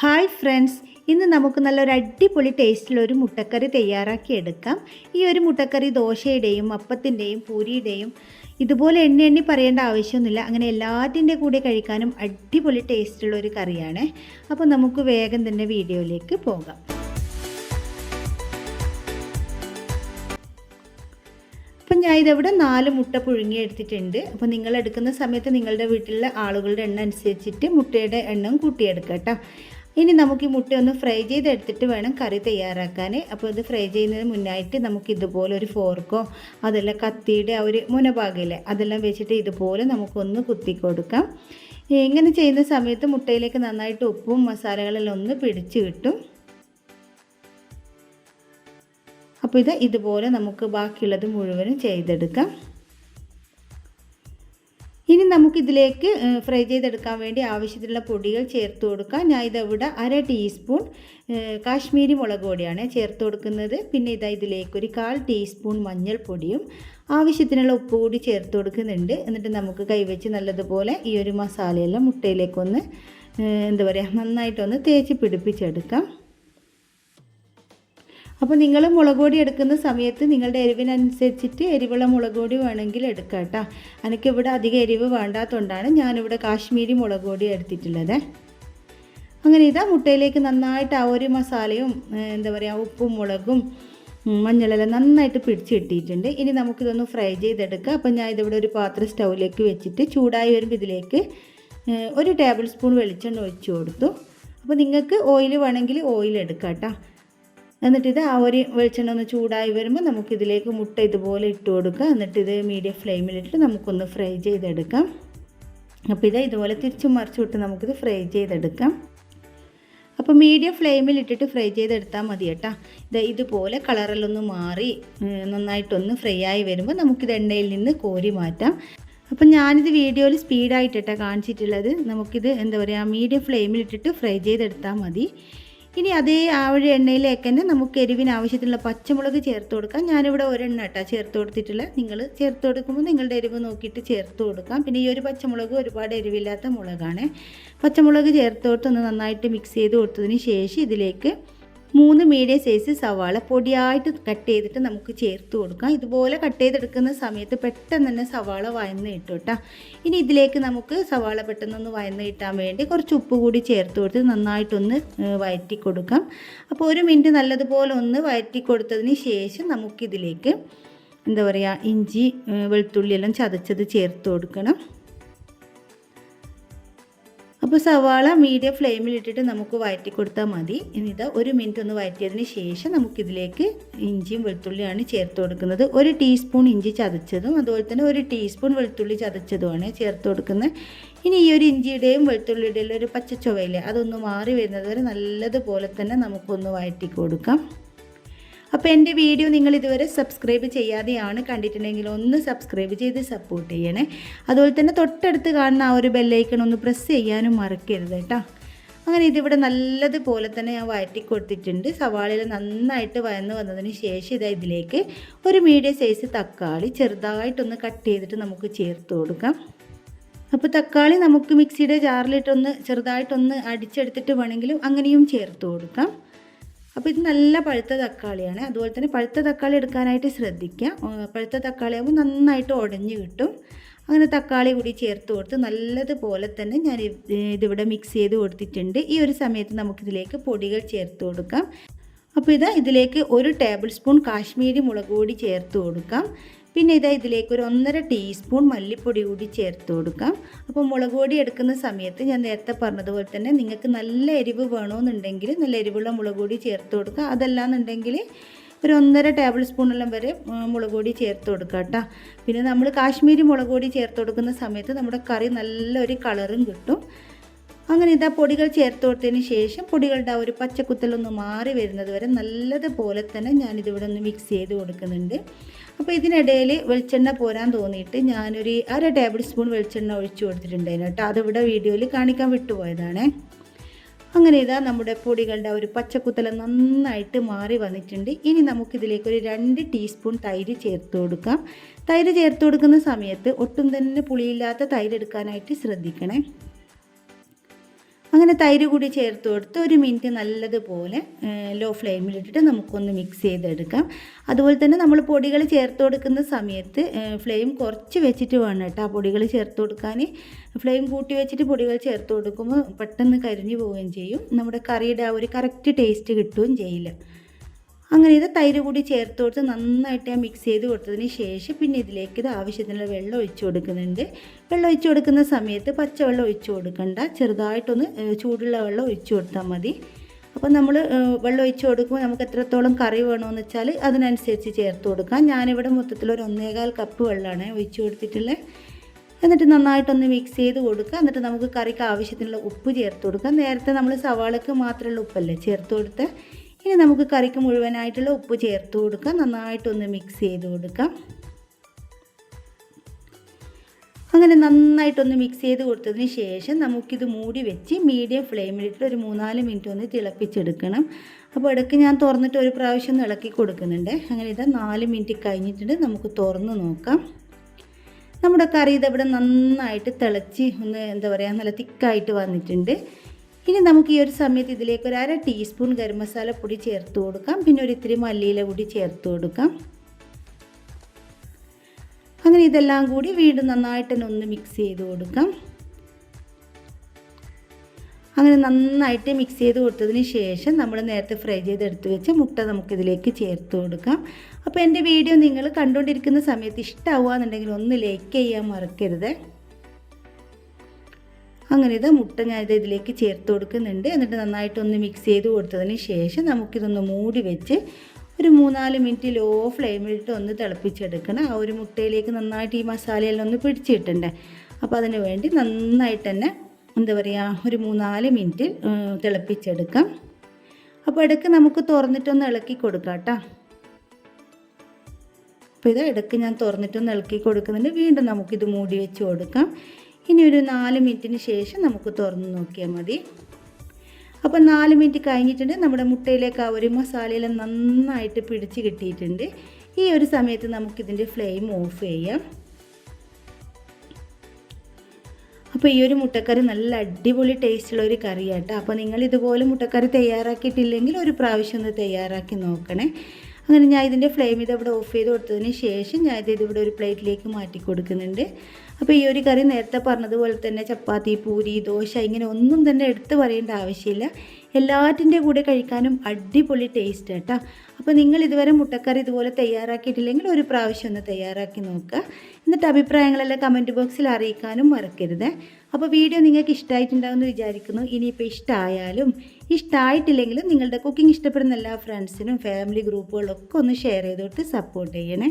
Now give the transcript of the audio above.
Hi friends ഇന്ന് നമുക്ക് നല്ലൊരു അടിപൊളി ടേസ്റ്റിലുള്ള ഒരു മുട്ടക്കറി തയ്യാറാക്കി എടുക്കാം. ഈ ഒരു മുട്ടക്കറി ദോശയുടെയും അപ്പത്തിന്റെയും പൂരിയുടെയും ഇതുപോലെ എണ്ണ എണ്ണി പറയേണ്ട ആവശ്യമൊന്നുമില്ല. അങ്ങനെ എല്ലാത്തിന്റെ കൂടെ കഴിക്കാനും അടിപൊളി ടേസ്റ്റുള്ള ഒരു കറിയാണ്. അപ്പോൾ നമുക്ക് വേഗം തന്നെ വീഡിയോയിലേക്ക് പോകാം. അപ്പം ഞാൻ ഇതവിടെ നാല് മുട്ട പുഴുങ്ങി എടുത്തിട്ടുണ്ട് അപ്പോൾ നിങ്ങൾ എടുക്കുന്ന സമയത്ത് നിങ്ങളുടെ വീട്ടിലെ ആളുകളുടെ എണ്ണം അനുസരിച്ചിട്ട് മുട്ടയുടെ എണ്ണം കൂട്ടിയെടുക്കുക കേട്ടോ. ഇനി നമുക്ക് ഈ മുട്ട ഒന്ന് ഫ്രൈ ചെയ്തെടുത്തിട്ട് വേണം കറി തയ്യാറാക്കാൻ. അപ്പോൾ ഇത് ഫ്രൈ ചെയ്യുന്നതിന് മുന്നായിട്ട് നമുക്ക് ഇതുപോലെ ഒരു ഫോർക്കോ അതല്ല കത്തിയുടെ ആ ഒരു മുനഭാഗമില്ലേ അതെല്ലാം വെച്ചിട്ട് ഇതുപോലെ നമുക്കൊന്ന് കുത്തി കൊടുക്കാം ഇങ്ങനെ ചെയ്യുന്ന സമയത്ത് മുട്ടയിലേക്ക് നന്നായിട്ട് ഉപ്പും മസാലകളെല്ലാം ഒന്ന് പിടിച്ച് കിട്ടും. അപ്പോൾ ഇത് ഇതുപോലെ നമുക്ക് ബാക്കിയുള്ളത് മുഴുവനും ചെയ്തെടുക്കാം. ഇനി നമുക്കിതിലേക്ക് ഫ്രൈ ചെയ്തെടുക്കാൻ വേണ്ടി ആവശ്യത്തിലുള്ള പൊടികൾ ചേർത്ത് കൊടുക്കാം. ഞാൻ ഇതവിടെ അര ടീസ്പൂൺ കാശ്മീരി മുളക് പൊടിയാണ് ചേർത്ത് കൊടുക്കുന്നത്. പിന്നെ ഇതാ ഇതിലേക്കൊരു കാൽ ടീസ്പൂൺ മഞ്ഞൾപ്പൊടിയും ആവശ്യത്തിനുള്ള ഉപ്പ് കൂടി ചേർത്ത് കൊടുക്കുന്നുണ്ട്. എന്നിട്ട് നമുക്ക് കൈവച്ച് നല്ലതുപോലെ ഈ ഒരു മസാലയെല്ലാം മുട്ടയിലേക്കൊന്ന് എന്താ പറയുക നന്നായിട്ടൊന്ന് തേച്ച് പിടിപ്പിച്ചെടുക്കാം. അപ്പോൾ നിങ്ങൾ മുളക് പൊടി എടുക്കുന്ന സമയത്ത് നിങ്ങളുടെ എരിവിനനുസരിച്ചിട്ട് എരിവുള്ള മുളക് പൊടി വേണമെങ്കിൽ എടുക്കാം കേട്ടോ. എനിക്കിവിടെ അധികം എരിവ് വേണ്ടാത്തതുകൊണ്ടാണ് ഞാനിവിടെ കാശ്മീരി മുളക് പൊടി എടുത്തിട്ടുള്ളത്. അങ്ങനെ ഇതാ മുട്ടയിലേക്ക് നന്നായിട്ട് ആ ഒരു മസാലയും എന്താ പറയുക ഉപ്പും മുളകും മഞ്ഞളെല്ലാം നന്നായിട്ട് പിടിച്ച് കിട്ടിയിട്ടുണ്ട്. ഇനി നമുക്കിതൊന്ന് ഫ്രൈ ചെയ്തെടുക്കാം. അപ്പം ഞാൻ ഇതിവിടെ ഒരു പാത്രം സ്റ്റൗവിലേക്ക് വെച്ചിട്ട് ചൂടായി വരുമ്പോൾ ഇതിലേക്ക് ഒരു ടേബിൾ സ്പൂൺ വെളിച്ചെണ്ണ ഒഴിച്ചു കൊടുത്തു. അപ്പോൾ നിങ്ങൾക്ക് ഓയിൽ വേണമെങ്കിൽ ഓയിൽ എടുക്കാം കേട്ടോ. എന്നിട്ട് ഇത് ആ ഒരു വെളിച്ചെണ്ണ ഒന്ന് ചൂടായി വരുമ്പോൾ നമുക്കിതിലേക്ക് മുട്ട ഇതുപോലെ ഇട്ട് കൊടുക്കുക. എന്നിട്ട് ഇത് മീഡിയം ഫ്ലെയിമിലിട്ട് നമുക്കൊന്ന് ഫ്രൈ ചെയ്തെടുക്കാം. അപ്പോൾ ഇത് ഇതുപോലെ തിരിച്ചും മറിച്ചു വിട്ട് നമുക്കിത് ഫ്രൈ ചെയ്തെടുക്കാം. അപ്പോൾ മീഡിയം ഫ്ലെയിമിൽ ഇട്ടിട്ട് ഫ്രൈ ചെയ്തെടുത്താൽ മതി കേട്ടോ. ഇത് ഇതുപോലെ കളറിലൊന്ന് മാറി നന്നായിട്ടൊന്ന് ഫ്രൈ ആയി വരുമ്പോൾ നമുക്കിത് എണ്ണയിൽ നിന്ന് കോരി മാറ്റാം. അപ്പം ഞാനിത് വീഡിയോയിൽ സ്പീഡായിട്ടിട്ടാണ് കാണിച്ചിട്ടുള്ളത്. നമുക്കിത് എന്താ പറയുക മീഡിയം ഫ്ലെയിമിൽ ഇട്ടിട്ട് ഫ്രൈ ചെയ്തെടുത്താൽ മതി. ഇനി അതേ ആ ഒരു എണ്ണയിലേക്ക് തന്നെ നമുക്ക് എരിവിന് ആവശ്യത്തിനുള്ള പച്ചമുളക് ചേർത്ത് കൊടുക്കാം. ഞാനിവിടെ ഒരെണ്ണ കേട്ടോ ചേർത്ത് കൊടുത്തിട്ടില്ല നിങ്ങൾ ചേർത്ത് കൊടുക്കുമ്പോൾ നിങ്ങളുടെ എരിവ് നോക്കിയിട്ട് ചേർത്ത് കൊടുക്കാം. പിന്നെ ഈ ഒരു പച്ചമുളക് ഒരുപാട് എരിവില്ലാത്ത മുളകാണ്. പച്ചമുളക് ചേർത്ത് കൊടുത്ത് ഒന്ന് നന്നായിട്ട് മിക്സ് ചെയ്ത് കൊടുത്തതിന് ശേഷം ഇതിലേക്ക് മൂന്ന് മീഡിയം സൈസ് സവാള പൊടിയായിട്ട് കട്ട് ചെയ്തിട്ട് നമുക്ക് ചേർത്ത് കൊടുക്കാം. ഇതുപോലെ കട്ട് ചെയ്തെടുക്കുന്ന സമയത്ത് പെട്ടെന്ന് തന്നെ സവാള വയന്ന് കിട്ടും കേട്ടോ. ഇനി ഇതിലേക്ക് നമുക്ക് സവാള പെട്ടെന്നൊന്ന് വയന്ന് കിട്ടാൻ വേണ്ടി കുറച്ച് ഉപ്പ് കൂടി ചേർത്ത് കൊടുത്ത് നന്നായിട്ടൊന്ന് വയറ്റി കൊടുക്കാം. അപ്പോൾ ഒരു മിനിറ്റ് നല്ലതുപോലെ ഒന്ന് വയറ്റി കൊടുത്തതിന് ശേഷം നമുക്കിതിലേക്ക് എന്താ പറയുക ഇഞ്ചി വെളുത്തുള്ളി എല്ലാം ചതച്ചത് ചേർത്ത് കൊടുക്കണം. അപ്പോൾ സവാള മീഡിയം ഫ്ലെയിമിൽ ഇട്ടിട്ട് നമുക്ക് വഴറ്റി കൊടുത്താൽ മതി. ഇനിത് ഒരു മിനിറ്റ് ഒന്ന് വഴറ്റിയതിന് ശേഷം നമുക്കിതിലേക്ക് ഇഞ്ചിയും വെളുത്തുള്ളിയാണ് ചേർത്ത് കൊടുക്കുന്നത്. ഒരു ടീസ്പൂൺ ഇഞ്ചി ചതച്ചതും അതുപോലെ തന്നെ ഒരു ടീസ്പൂൺ വെളുത്തുള്ളി ചതച്ചതുമാണ് ചേർത്ത് കൊടുക്കുന്നത്. ഇനി ഈ ഒരു ഇഞ്ചിയുടെയും വെളുത്തുള്ളിയുടെയും ഒരു പച്ച ചുവയില്ലേ അതൊന്ന് മാറി വരുന്നത് വരെ നല്ലതുപോലെ തന്നെ നമുക്കൊന്ന് വഴറ്റി കൊടുക്കാം. അപ്പോൾ എന്റെ വീഡിയോ നിങ്ങൾ ഇതുവരെ സബ്സ്ക്രൈബ് ചെയ്യാതെയാണ് കണ്ടിട്ടുണ്ടെങ്കിൽ ഒന്ന് സബ്സ്ക്രൈബ് ചെയ്ത് സപ്പോർട്ട് ചെയ്യണേ. അതുപോലെ തന്നെ തൊട്ടടുത്ത് കാണുന്ന ആ ഒരു ബെല്ലൈക്കൺ ഒന്ന് പ്രസ് ചെയ്യാനും മറക്കരുത് കേട്ടോ. അങ്ങനെ ഇതിവിടെ നല്ലതുപോലെ തന്നെ ഞാൻ വഴറ്റി കൊടുത്തിട്ടുണ്ട്. സവാളയിൽ നന്നായിട്ട് വയന്ന് വന്നതിന് ശേഷം ഇതാ ഇതിലേക്ക് ഒരു മീഡിയം സൈസ് തക്കാളി ചെറുതായിട്ടൊന്ന് കട്ട് ചെയ്തിട്ട് നമുക്ക് ചേർത്ത് കൊടുക്കാം. അപ്പോൾ തക്കാളി നമുക്ക് മിക്സിയുടെ ജാറിലിട്ടൊന്ന് ചെറുതായിട്ടൊന്ന് അടിച്ചെടുത്തിട്ട് വേണമെങ്കിലും അങ്ങനെയും ചേർത്ത് കൊടുക്കാം. അപ്പോൾ ഇത് നല്ല പഴുത്ത തക്കാളിയാണ്. അതുപോലെ തന്നെ പഴുത്ത തക്കാളി എടുക്കാനായിട്ട് ശ്രദ്ധിക്കുക. പഴുത്ത തക്കാളി ആകുമ്പോൾ നന്നായിട്ട് ഉടഞ്ഞു കിട്ടും. അങ്ങനെ തക്കാളി കൂടി ചേർത്ത് കൊടുത്ത് നല്ലതുപോലെ തന്നെ ഞാൻ ഇതിവിടെ മിക്സ് ചെയ്ത് കൊടുത്തിട്ടുണ്ട്. ഈ ഒരു സമയത്ത് നമുക്കിതിലേക്ക് പൊടികൾ ചേർത്ത് കൊടുക്കാം. അപ്പോൾ ഇത് ഇതിലേക്ക് ഒരു ടേബിൾ സ്പൂൺ കാശ്മീരി മുളക് പൊടി ചേർത്ത് കൊടുക്കാം. പിന്നെ ഇതാ ഇതിലേക്ക് ഒരു ഒന്നര ടീസ്പൂൺ മല്ലിപ്പൊടി കൂടി ചേർത്ത് കൊടുക്കാം. അപ്പോൾ മുളക് പൊടി എടുക്കുന്ന സമയത്ത് ഞാൻ നേരത്തെ പറഞ്ഞതുപോലെ തന്നെ നിങ്ങൾക്ക് നല്ല എരിവ് വേണമെന്നുണ്ടെങ്കിൽ നല്ല എരിവുള്ള മുളക് പൊടി ചേർത്ത് കൊടുക്കുക. അതല്ലാന്നുണ്ടെങ്കിൽ ഒരു ഒന്നര ടേബിൾ സ്പൂണെല്ലാം വരെ മുളക് പൊടി ചേർത്ത് കൊടുക്കുക കേട്ടോ. പിന്നെ നമ്മൾ കാശ്മീരി മുളക് പൊടി ചേർത്ത് കൊടുക്കുന്ന സമയത്ത് നമ്മുടെ കറി നല്ലൊരു കളറും കിട്ടും. അങ്ങനെ ഇതാ പൊടികൾ ചേർത്ത് കൊടുത്തതിന് ശേഷം പൊടികളുടെ ആ ഒരു പച്ചക്കുത്തലൊന്ന് മാറി വരുന്നത് വരെ നല്ലതുപോലെ തന്നെ ഞാനിതിവിടെ ഒന്ന് മിക്സ് ചെയ്ത് കൊടുക്കുന്നുണ്ട്. അപ്പോൾ ഇതിനിടയിൽ വെളിച്ചെണ്ണ പോരാൻ തോന്നിയിട്ട് ഞാനൊരു അര ടേബിൾ സ്പൂൺ വെളിച്ചെണ്ണ ഒഴിച്ചു കൊടുത്തിട്ടുണ്ടായിരുന്നു കേട്ടോ. അതിവിടെ വീഡിയോയിൽ കാണിക്കാൻ വിട്ടുപോയതാണ്. അങ്ങനെ ഇതാ നമ്മുടെ പൊടികളുടെ ഒരു പച്ചക്കുത്തല നന്നായിട്ട് മാറി വന്നിട്ടുണ്ട്. ഇനി നമുക്കിതിലേക്ക് ഒരു രണ്ട് ടീസ്പൂൺ തൈര് ചേർത്ത് കൊടുക്കാം. തൈര് ചേർത്ത് കൊടുക്കുന്ന സമയത്ത് ഒട്ടും തന്നെ പുളിയില്ലാത്ത തൈര് എടുക്കാനായിട്ട് ശ്രദ്ധിക്കണേ. അങ്ങനെ തൈര് കൂടി ചേർത്ത് കൊടുത്ത് ഒരു മിനിറ്റ് നല്ലതുപോലെ ലോ ഫ്ലെയിമിലിട്ടിട്ട് നമുക്കൊന്ന് മിക്സ് ചെയ്തെടുക്കാം. അതുപോലെ തന്നെ നമ്മൾ പൊടികൾ ചേർത്ത് കൊടുക്കുന്ന സമയത്ത് ഫ്ലെയിം കുറച്ച് വെച്ചിട്ട് വേണം കേട്ടോ ആ പൊടികൾ ചേർത്ത് കൊടുക്കാൻ. ഫ്ലെയിം കൂട്ടി വെച്ചിട്ട് പൊടികൾ ചേർത്ത് കൊടുക്കുമ്പോൾ പെട്ടെന്ന് കരിഞ്ഞു പോവുകയും ചെയ്യും. നമ്മുടെ കറിയുടെ ആ ഒരു കറക്റ്റ് ടേസ്റ്റ് കിട്ടുകയും ചെയ്യില്ല. അങ്ങനെ ഇത് തൈര് കൂടി ചേർത്ത് കൊടുത്ത് നന്നായിട്ട് ഞാൻ മിക്സ് ചെയ്ത് കൊടുത്തതിന് ശേഷം പിന്നെ ഇതിലേക്ക് ഇത് ആവശ്യത്തിനുള്ള വെള്ളം ഒഴിച്ചു കൊടുക്കുന്നുണ്ട്. വെള്ളം ഒഴിച്ചു കൊടുക്കുന്ന സമയത്ത് പച്ചവെള്ളം ഒഴിച്ചു കൊടുക്കണ്ട. ചെറുതായിട്ടൊന്ന് ചൂടുള്ള വെള്ളം ഒഴിച്ചു കൊടുത്താൽ മതി. അപ്പോൾ നമ്മൾ വെള്ളം ഒഴിച്ചു കൊടുക്കുമ്പോൾ നമുക്ക് എത്രത്തോളം കറി വേണമെന്ന് വെച്ചാൽ അതിനനുസരിച്ച് ചേർത്ത് കൊടുക്കാം. ഞാനിവിടെ മൊത്തത്തിൽ ഒരു ഒന്നേകാൽ കപ്പ് വെള്ളമാണ് ഒഴിച്ചു കൊടുത്തിട്ടുള്ളത് എന്നിട്ട് നന്നായിട്ടൊന്ന് മിക്സ് ചെയ്ത് കൊടുക്കുക. എന്നിട്ട് നമുക്ക് കറിക്ക് ആവശ്യത്തിനുള്ള ഉപ്പ് ചേർത്ത് കൊടുക്കാം നേരത്തെ നമ്മൾ സവാളക്ക് മാത്രമുള്ള ഉപ്പല്ലേ ചേർത്ത് കൊടുത്ത്. ഇനി നമുക്ക് കറിക്ക് മുഴുവനായിട്ടുള്ള ഉപ്പ് ചേർത്ത് കൊടുക്കാം. നന്നായിട്ടൊന്ന് മിക്സ് ചെയ്ത് കൊടുക്കാം. അങ്ങനെ നന്നായിട്ടൊന്ന് മിക്സ് ചെയ്ത് കൊടുത്തതിന് ശേഷം നമുക്കിത് മൂടി വെച്ച് മീഡിയം ഫ്ലെയിമിലിട്ട് ഒരു മൂന്നാൽ മിനിറ്റ് ഒന്ന് തിളപ്പിച്ചെടുക്കണം. അപ്പോൾ ഇടയ്ക്ക് ഞാൻ തുറന്നിട്ട് ഒരു പ്രാവശ്യം ഒന്ന് ഇളക്കി കൊടുക്കുന്നുണ്ട്. അങ്ങനെ ഇത് നാല് മിനിറ്റ് കഴിഞ്ഞിട്ട് നമുക്ക് തുറന്ന് നോക്കാം. നമ്മുടെ കറി ഇതവിടെ നന്നായിട്ട് തിളച്ച് ഒന്ന് എന്താ പറയുക നല്ല തിക്കായിട്ട് വന്നിട്ടുണ്ട്. ഇനി നമുക്ക് ഈ ഒരു സമയത്ത് ഇതിലേക്ക് ഒരു അര ടീസ്പൂൺ ഗരം മസാല പൊടി ചേർത്ത് കൊടുക്കാം. പിന്നെ ഒരു ഇത്തിരി മല്ലിയില കൂടി ചേർത്ത് കൊടുക്കാം. അങ്ങനെ ഇതെല്ലാം കൂടി വീണ്ടും നന്നായിട്ട് തന്നെ ഒന്ന് മിക്സ് ചെയ്ത് കൊടുക്കാം. അങ്ങനെ നന്നായിട്ട് മിക്സ് ചെയ്ത് കൊടുത്തതിന് ശേഷം നമ്മൾ നേരത്തെ ഫ്രൈ ചെയ്തെടുത്ത് വെച്ച മുട്ട നമുക്കിതിലേക്ക് ചേർത്ത് കൊടുക്കാം. അപ്പോൾ എന്റെ വീഡിയോ നിങ്ങൾ കണ്ടുകൊണ്ടിരിക്കുന്ന സമയത്ത് ഇഷ്ടമാവുക എന്നുണ്ടെങ്കിൽ ഒന്ന് ലൈക്ക് ചെയ്യാൻ മറക്കരുത്. അങ്ങനെ ഇത് മുട്ട ഞാനിത് ഇതിലേക്ക് ചേർത്ത് കൊടുക്കുന്നുണ്ട്. എന്നിട്ട് നന്നായിട്ടൊന്ന് മിക്സ് ചെയ്ത് കൊടുത്തതിന് ശേഷം നമുക്കിതൊന്ന് മൂടി വെച്ച് ഒരു മൂന്നാൽ മിനിറ്റ് ലോ ഫ്ലെയിമിലിട്ട് ഒന്ന് തിളപ്പിച്ചെടുക്കണം. ആ ഒരു മുട്ടയിലേക്ക് നന്നായിട്ട് ഈ മസാലയെല്ലാം ഒന്ന് പിടിച്ചിട്ടുണ്ട്. അപ്പോൾ അതിന് വേണ്ടി നന്നായിട്ട് തന്നെ എന്താ പറയുക ഒരു മൂന്നാൽ മിനിറ്റ് തിളപ്പിച്ചെടുക്കാം. അപ്പോൾ ഇടയ്ക്ക് നമുക്ക് തുറന്നിട്ടൊന്ന് ഇളക്കി കൊടുക്കാം കേട്ടോ. അപ്പോൾ ഇത് ഇടയ്ക്ക് ഞാൻ തുറന്നിട്ടൊന്ന് ഇളക്കി കൊടുക്കുന്നുണ്ട്. വീണ്ടും നമുക്കിത് മൂടി വെച്ച് കൊടുക്കാം. ഇനി ഒരു നാല് മിനിറ്റിന് ശേഷം നമുക്ക് തുറന്ന് നോക്കിയാൽ മതി. അപ്പോൾ നാല് മിനിറ്റ് കഴിഞ്ഞിട്ടുണ്ട്. നമ്മുടെ മുട്ടയിലേക്ക് ആ ഒരു മസാലയെല്ലാം നന്നായിട്ട് പിടിച്ച് കിട്ടിയിട്ടുണ്ട്. ഈ ഒരു സമയത്ത് നമുക്കിതിന്റെ ഫ്ലെയിം ഓഫ് ചെയ്യാം. അപ്പോൾ ഈ ഒരു മുട്ടക്കറി നല്ല അടിപൊളി ടേസ്റ്റുള്ള ഒരു കറിയാട്ടോ. അപ്പോൾ നിങ്ങൾ ഇതുപോലെ മുട്ടക്കറി തയ്യാറാക്കിയിട്ടില്ലെങ്കിൽ ഒരു പ്രാവശ്യം ഒന്ന് തയ്യാറാക്കി നോക്കണേ. അങ്ങനെ ഞാൻ ഇതിന്റെ ഫ്ലെയിം ഇത് ഇവിടെ ഓഫ് ചെയ്ത് കൊടുത്തതിന് ശേഷം ഞാൻ ഇത് ഇവിടെ ഒരു പ്ലേറ്റിലേക്ക് മാറ്റി കൊടുക്കുന്നുണ്ട്. അപ്പോൾ ഈ ഒരു കറി നേരത്തെ പറഞ്ഞതുപോലെ തന്നെ ചപ്പാത്തി പൂരി ദോശ ഇങ്ങനെ ഒന്നും തന്നെ എടുത്ത് പറയേണ്ട ആവശ്യമില്ല. എല്ലാറ്റിന്റെ കൂടെ കഴിക്കാനും അടിപൊളി ടേസ്റ്റ് കേട്ടോ അപ്പോൾ നിങ്ങൾ ഇതുവരെ മുട്ടക്കറി ഇതുപോലെ തയ്യാറാക്കിയിട്ടില്ലെങ്കിൽ ഒരു പ്രാവശ്യം ഒന്ന് തയ്യാറാക്കി നോക്കുക. എന്നിട്ട് അഭിപ്രായങ്ങളെല്ലാം കമന്റ് ബോക്സിൽ അറിയിക്കാനും മറക്കരുത്. അപ്പോൾ വീഡിയോ നിങ്ങൾക്ക് ഇഷ്ടമായിട്ടുണ്ടാവുമെന്ന് വിചാരിക്കുന്നു. ഇനിയിപ്പോൾ ഇഷ്ടമായാലും ഇഷ്ടമായിട്ടില്ലെങ്കിലും നിങ്ങളുടെ കുക്കിംഗ് ഇഷ്ടപ്പെടുന്ന എല്ലാ ഫ്രണ്ട്സിനും ഫാമിലി ഗ്രൂപ്പുകളൊക്കെ ഒന്ന് ഷെയർ ചെയ്തോട്ട് സപ്പോർട്ട് ചെയ്യണേ.